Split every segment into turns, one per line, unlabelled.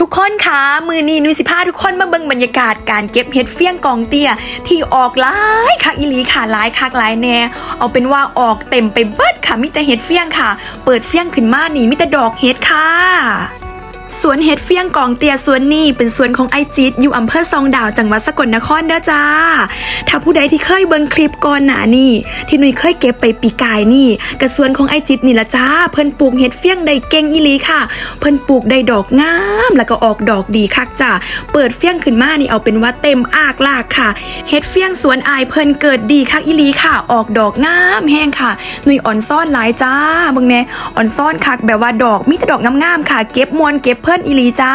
ทุกคนคะมือนีนุสิพาทุกคนมาเบิ่งบรรยากาศการเก็บเห็ดเฟี้ยงกองเตี้ย ที่ออกหลายคักอีหลีค่ะหลายคักหลายแน่ เอาเป็นว่าออกเต็มไปเบิดค่ะมิแต่เห็ดเฟี้ยงค่ะ เปิดเฟี้ยงขึ้นมานี่มิแต่ดอกเห็ดค่ะ สวนเห็ดเฟี้ยงกองเตียสวนนี่เป็นสวนของไอจิตอยู่อำเภอซองดาวจังหวัดสกลนครเด้อจ้า ถ้าผู้ใดที่เคยเบิ่งคลิปก่อนหน้านี่ ที่หนุยเคยเก็บไปปีกายนี่กระสวนของไอจิตนี่ละจ้า เพิ่นปลูกเห็ดเฟี้ยงได้เก่งอีหลีค่ะ เพิ่นปลูกได้ดอกงามแล้วก็ออกดอกดีคักจ้า เปิดเฟี้ยงขึ้นมานี่เอาเป็นว่าเต็มอากลากค่ะ เห็ดเฟี้ยงสวนอายเพิ่นเกิดดีคักอีหลีค่ะ ออกดอกงามแห้งค่ะหนุยอ่อนซ่อนหลายจ้าเบิ่งแน่อ่อนซ่อนคักแบบว่าดอกมีแต่ดอกงามๆค่ะ เก็บมวนเก็บเพิ่นอีหลีจ้า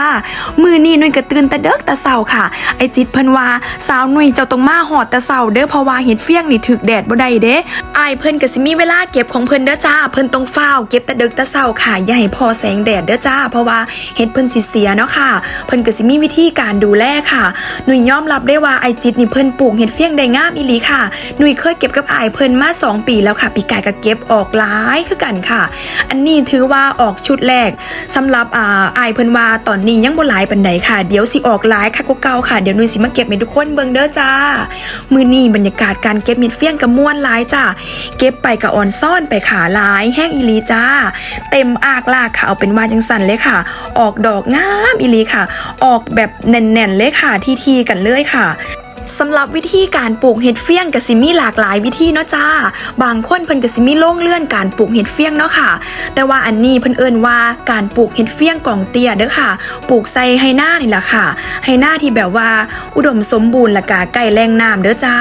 มือนี้หนุ่ยก็ตื่นต่เด็กต่เศร้าค่ะ ไอจิตเพิ่นว่าสาวหนุ่ยเจ้าต้องมาหอดต่เศร้าเด้อเพราะว่าเห็ดเฟี้ยงนี่ถึกแดดบ่ได้เด้อายเพิ่นก็สิมีเวลาเก็บของเพิ่นเด้อจ้า เพิ่นต้องเฝ้าเก็บต่เด็กต่เศร้าค่ะอย่าให้พอแสงแดดเด้อจ้า เพราะว่าเห็ดเพิ่นสิเสียเนาะค่ะ เพิ่นก็สิมีวิธีการดูแลค่ะหนุ่ยยอมรับได้ว่าไอจิตนี่เพิ่นปลูกเห็ดเฟี้ยงได้งามอีหลีค่ะหนุ่ยเคยเก็บกับไอเพิ่นมาสองปีแล้วค่ะ ปีกายก็เก็บออกหลายคือกันค่ะ อันนี้ถือว่าออกชุดแรกสำหรับอ่าอเพิ่นว่าตอนนี้ยังบ่หลายปานใดค่ะ เดี๋ยวสิออกหลายค่ะกว่าเก่าค่ะ เดี๋ยวนุ่ยสิมาเก็บให้ทุกคนเบิ่งเด้อจ้า มื้อนี้บรรยากาศการเก็บเห็ดเฟี้ยงกับม่วนหลายจ้า เก็บไปกับอ่อนซ่อนไปขาหลาย แห้งอีลีจ้า เต็มอากลากค่ะเอาเป็นว่าจังสันเลยค่ะ ออกดอกงามอีลีค่ะ ออกแบบแน่นๆเลยค่ะทีๆกันเลยค่ะสำ หรับวิธีการปลูกเห็ดเฟี้ยงกับซิมีหลากหลายวิธีเนาะจ้า บางคนเพิ่นกับซิมีโล่งเลื่อนการปลูกเห็ดเฟี้ยงเนาะค่ะ แต่ว่าอันนี้เพิ่นเอิ้นว่าการปลูกเห็ดเฟี้ยงกล่องเตี้ยเด้อค่ะ ปลูกใส่ให้หน้านี่แหละค่ะ ให้หน้าที่แบบว่าอุดมสมบูรณ์ละกาใกล้แรงน้ำเด้อจ้า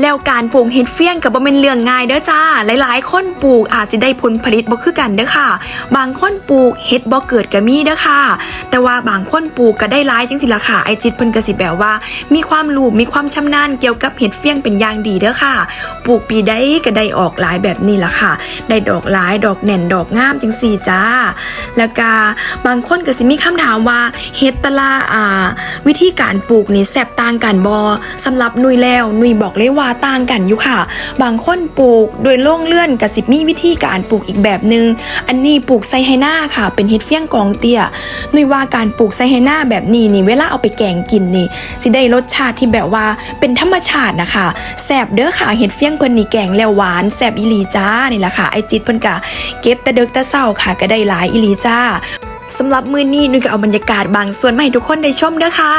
แล้วการปลูกเห็ดเฟี้ยงกับบ่เป็นเรื่องง่ายเด้อจ้า หลายๆ คนปลูกอาจจะได้ผลผลิตบ่คือกันเด้อค่ะ บางคนปลูกเห็ดบ่เกิดก็มีเด้อค่ะ แต่ว่าบางคนปลูกก็ได้หลายจังสิล่ะค่ะไอจิตเพิ่นก็สิแบบว่า มีความรู้มีความชำนาญเกี่ยวกับเห็ดเฟี้ยงเป็นอย่างดีเด้อค่ะ ปลูกปีใดก็ได้ออกหลายแบบนี้ล่ะค่ะ ได้ดอกหลายดอกแน่นดอกงามจังสี่จ้า แล้วก็บางคนก็สิมีคำถามว่าเห็ดแตละอ่า วิธีการปลูกนี่แสบต่างกันบอสำหรับนุยแล้วนุยบอกเลยว่าต่างกันอยู่ค่ะ บางคนปลูกโดยโล่งเลื่อนกับสิมีวิธีการปลูกอีกแบบหนึง่งอันนี้ปลูกไซไฮนาค่ะ เป็นเห็ดเฟี้ยงกองเตี้ยนุยว่าการปลูกไซไฮนาแบบนี้นี่เวลาเอาไปแกงกินนี่สิได้รสชาติที่แบบว่าเป็นธรรมชาตินะคะแสบเด้อค่ะเห็ดเฟี้ยงเพิ่นนี่แกงแล้วหวานแสบอีหลีจ้านี่แหละค่ะไอจิตเพิ่นกะเก็บแต่เด็กแต่เศร้าค่ะก็ได้หลายอีหลีจ้าสำหรับมือนี้นุ้ยก็เอาบรรยากาศบางส่วนมาให้ทุกคนได้ชมเด้อค่ะ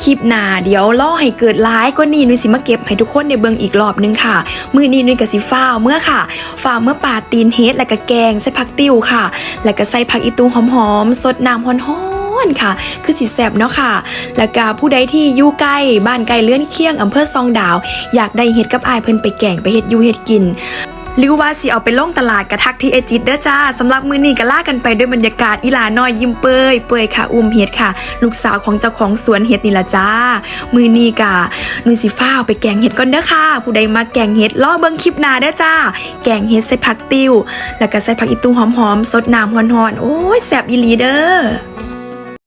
คลิปหน้าเดี๋ยวล่อให้เกิดร้ายกว่านี้นุ้ยสิมาเก็บให้ทุกคนได้เบิ่งอีกรอบนึงค่ะ มือนี้นุ้ยก็สิฟ้าเมื่อค่ะฟ้าเมื่อปาตีนเฮ็ดและก็แกงใส่ผักติ้วค่ะ แล้วก็ใส่ผักอีตูหอมๆสดน้ำฮ้อ นค่ะ คือสิแซ่บเนาะค่ะ แล้วก็ผู้ใดที่อยู่ใกล้บ้านไกลเลื่อนเคียงอำเภอซองดาว อยากได้เฮ็ดกับอายเพิ่นไปแกงไปเฮ็ดยูเฮ็ดกินหรือว่าสิเอาไปล่องตลาดกระทักที่เอจิตเด้อจ้าสำหรับมือนี้ก็ล่ากันไปด้วยบรรยากาศอีลาน้อยยิ้มเปยเปยค่ะอุ้มเฮ็ดค่ะ ลูกสาวของเจ้าของสวนเฮ็ดนี่ละจ้า มือนี้กะนุยสิฟ้าวไปแกงเฮ็ดก่อนเด้อค่ะ ผู้ใดมาแกงเฮ็ดรอเบิ่งคลิปหน้าเด้อจ้า แกงเฮ็ดใส่ผักติ้ว แล้วก็ใส่ผักอีตูหอมๆสดน้ำฮ้อนๆโอ้ยแซ่บอีหลีเด้อ